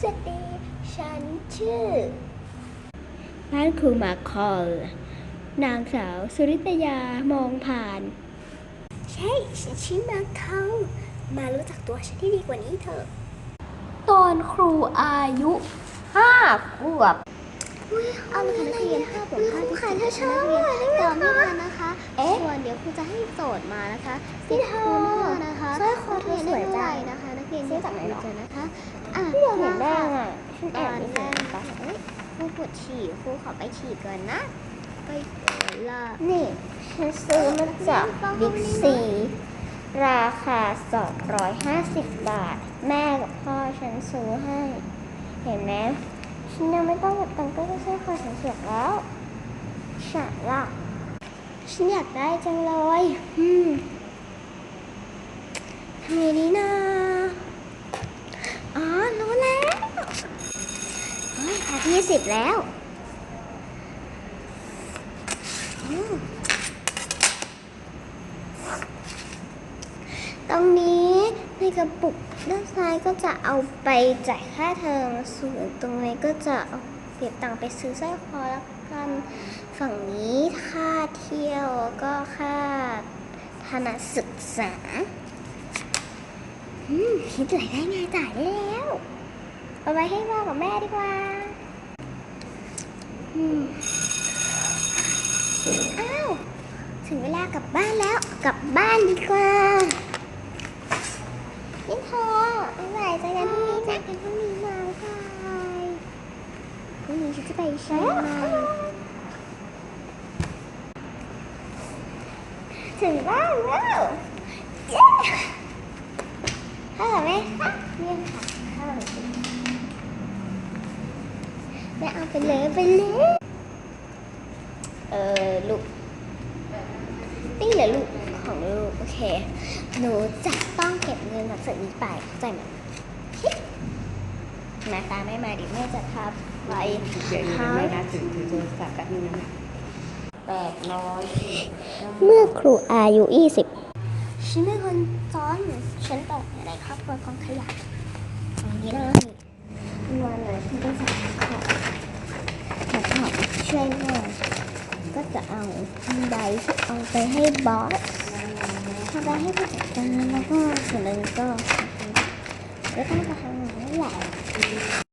ชื่อบ้านครูมาคอล นางสาวสุริตยามองผ่าน ใช่ฉันชื่อมาคอลมารู้จักตัวฉันที่ดีกว่านี้เถอะ ตอนครูอายุห้าขวบเอาละค่ะนักเรียนภาพผมภาพที่สิบนะคะนักเรียนตอนนี้นะคะเอ๊ะส่วนเดี๋ยวครูจะให้โจทย์มานะคะพี่เธอ คูณห้านะคะสร้อยคอเธอสวยจังนักเรีนได้นะคะนักเรียนซื้อจากไหนหรอนะคะอะเราเห็นได้มาค่ะอะฉันแอบไม่เห็นปะเอ้ยครูปวดฉี่ครูขอไปฉี่ก่อนนะไปก่อนละนี่ฉันซื้อมาจากบิ๊กซีราคา 250 บาท แม่กับพ่อฉันซื้อให้ เห็นไหมฉันยังไม่ต้องกับตังค์ก็จะซื้อคอฉันเสียแล้วฉันล่ะฉันอยากได้จังเลย ไงดีนะอ๋อ รู้แล้วเฮ้ยพาที่สิบแล้วตรงนี้ในกระปุกด้านซ้ายก็จะเอาไปจ่ายค่าเทอมส่วนตรงนี้ก็จะเอาเก็บตังค์ไปซื้อสร้อยคอแล้วกันฝั่งนี้ค่าเที่ยวก็ค่าธนศึกษา คิดรายได้ไงจ่ายได้แล้ว เอาไว้ให้พ่อกับแม่ดีกว่าอืมอ้าว ถึงเวลากลับบ้านแล้ว กลับบ้านดีกว่านี่เธอบ๊ายบายเจอกันพรุ่งนี้นะกันพรุ่งนี้นะบ๊ายบายพรุ่งนี้ฉันจะไปเชียงใหม่ถึงบ้านแล้วเย้ข้าวไหม คะนี่ค่ะข้าวแม่เอาไปเลยไปเลยเออลูกนี่แหละลูกของลูกโอเค หนูจะต้องเก็บเงินหลังจากนี้ไปเข้าใจไหมมาตาไม่มาดิแม่จะทับไปเดี๋ยวนี้แม่นะถึงถึงโทรศัพท์แป๊บนึงนะแปดร้อยเมื่อครูอายุ20 ฉันเป็นคนจอนฉันตกอยู่ในครอบครัวกองขยะอย่างนี้นะนี่วันเลยฉันก็จะขอแล้วก็ช่วยแม่ก็จะเอาใบเอาไปให้บอสเอาไปให้ผู้จัดการแล้วก็ส่วนหนึ่งก็ก็ต้องไปทำงานนั่นแหละ